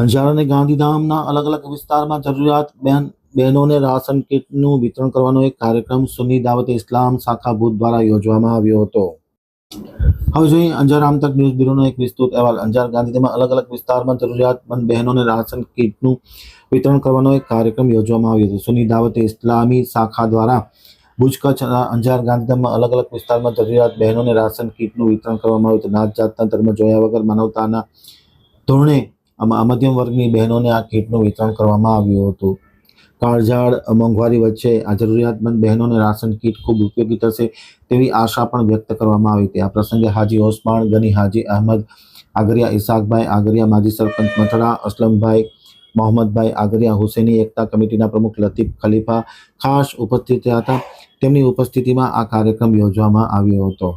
અંજાર અને ગાંધીધામના અલગ અલગ વિસ્તારમાં જરૂરિયાત બેન બહેનોને રાશન કીટનું વિતરણ કરવાનો એક કાર્યક્રમ સુન્ની દાવત ઇસ્લામ શાખા ભૂત દ્વારા યોજવામાં આવ્યો હતો. હવે જોઈએ અંજાર આમતક ન્યૂઝ બ્યુરોનો એક વિસ્તૃત અહેવાલ. અંજાર ગાંધીધામમાં અલગ અલગ વિસ્તારમાં જરૂરિયાતમંદ બહેનોને રાશન કીટનું વિતરણ કરવાનો એક કાર્યક્રમ યોજવામાં આવ્યો હતો. સુન્ની દાવત ઇસ્લામી શાખા દ્વારા ભુજ કચ્છ અંજાર ગાંધીધામમાં અલગ અલગ વિસ્તારમાં જરૂરિયાત બહેનોને રાશન કીટનું વિતરણ કરવામાં આવ્યું હતું. નાત જાતના ધર્મ જોયા વગર માનવતાના ધોરણે આમાં મધ્યમ વર્ગની બહેનોને આ કીટનું વિતરણ કરવામાં આવ્યું હતું. કાળઝાળ, મોંઘવારી વચ્ચે આ જરૂરિયાતમંદ બહેનોને રાશન કીટ ખૂબ ઉપયોગી થશે તેવી આશા પણ વ્યક્ત કરવામાં આવી હતી. આ પ્રસંગે હાજી ઓસમાણ ગની હાજી અહેમદ, આગરિયા ઇસાકભાઈ આગરિયા માજી સરપંચ મથડા, અસલમભાઈ, મોહમ્મદભાઈ આગરિયા હુસેની એકતા કમિટીના પ્રમુખ લતીફ ખલીફા ખાસ ઉપસ્થિત હતા. તેમની ઉપસ્થિતિમાં આ કાર્યક્રમ યોજવામાં આવ્યો હતો.